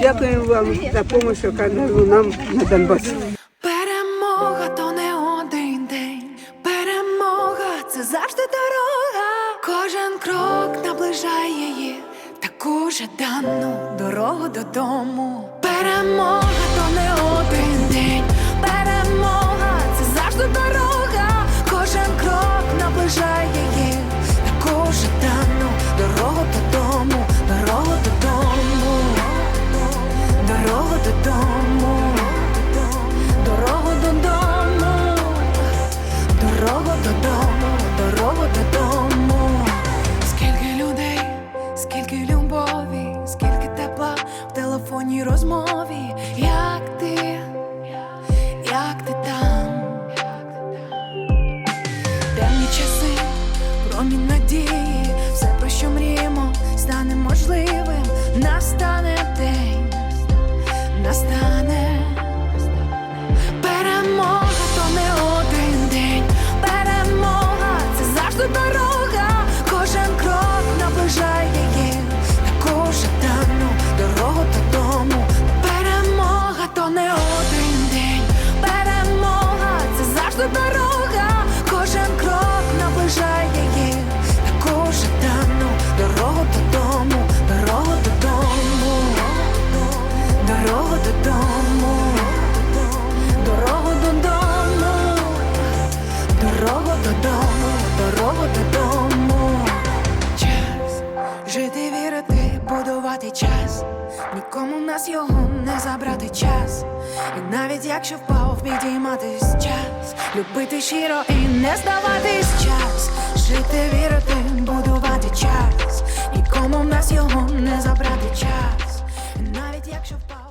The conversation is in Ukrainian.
Дякуємо вам за допомогу, яка нам на Донбасі. Перемога то не один день. Перемога це завжди дорога. Кожен крок наближає її, таку жадану дорогу додому. Перемога то не один день. Телефонній розмові. Як ти, як ти там? Темні часи, промінь надії, все про що мріємо, стане можливим. Настане день, настане. Будувати час. Нікому в нас його не забрати час. І навіть якщо впав, підійматись час, любити щиро і не здаватись час. Жити, вірити, будувати час. Нікому в нас його не забрати час. І навіть якщо впав.